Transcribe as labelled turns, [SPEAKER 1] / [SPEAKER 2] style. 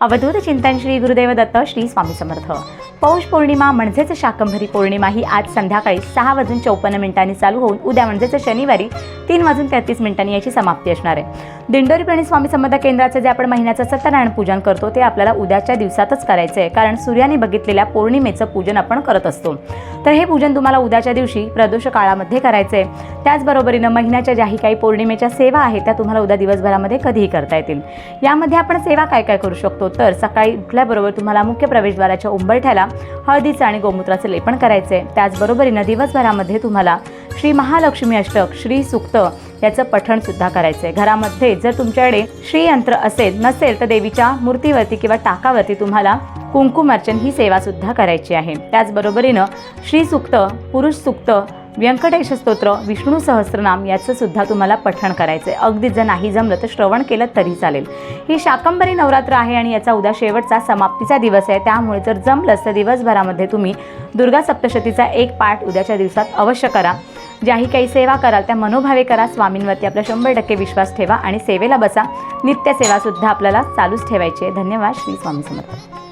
[SPEAKER 1] अवधूत चिंतन श्री गुरुदेव दत्त श्री स्वामी समर्थ. पौष पौर्णिमा म्हणजेच शाकंभरी पौर्णिमा ही आज संध्याकाळी सहा वाजून चौपन्न मिनिटांनी चालू होऊन उद्या म्हणजेच शनिवारी तीन वाजून तेहतीस मिनिटांनी याची समाप्ती असणार आहे. दिंडोरी प्रणित स्वामी समर्थ केंद्राचं जे आपण महिन्याचं सत्यनारायण पूजन करतो ते आपल्याला उद्याच्या दिवसातच करायचं आहे कारण सूर्याने बघितलेल्या पौर्णिमेचं पूजन आपण करत असतो. तर हे पूजन तुम्हाला उद्याच्या दिवशी प्रदोष काळामध्ये करायचं आहे त्याचबरोबरीनं महिन्याच्या ज्याही काही पौर्णिमेच्या सेवा आहेत त्या तुम्हाला उद्या दिवसभरामध्ये कधीही करता येतील. यामध्ये आपण सेवा काय काय करू शकतो? तर सकाळी उठल्याबरोबर तुम्हाला मुख्य प्रवेशद्वाराच्या उंबरठ्याला हळदीचं आणि गोमूत्राचं लेपन करायचं आहे त्याचबरोबरीनं दिवसभरामध्ये तुम्हाला श्री महालक्ष्मी अष्टक श्री सुक्त याचं पठण सुद्धा करायचं आहे घरामध्ये जर तुमच्याकडे श्रीयंत्र असेल नसेल तर देवीच्या मूर्तीवरती किंवा टाकावरती तुम्हाला कुंकुमार्चन ही सेवा सुद्धा करायची आहे. त्याचबरोबरीनं श्री सुक्त पुरुष सुक्त व्यंकटेश स्तोत्र विष्णू सहस्रनाम याचं सुद्धा तुम्हाला पठण करायचं आहे अगदी जर नाही जमलं तर श्रवण केलं तरी चालेल. ही शाकंबरी नवरात्र आहे आणि याचा उद्या शेवटचा समाप्तीचा दिवस आहे. त्यामुळे जर जमलंच तर दिवसभरामध्ये तुम्ही दुर्गा सप्तशतीचा एक पाठ उद्याच्या दिवसात अवश्य करा. ज्याही काही सेवा कराल त्या मनोभावे करा. स्वामींवरती आपला शंभर टक्के विश्वास ठेवा आणि सेवेला बसा. नित्यसेवासुद्धा आपल्याला चालूच ठेवायची आहे. धन्यवाद. श्री स्वामी समर्थ.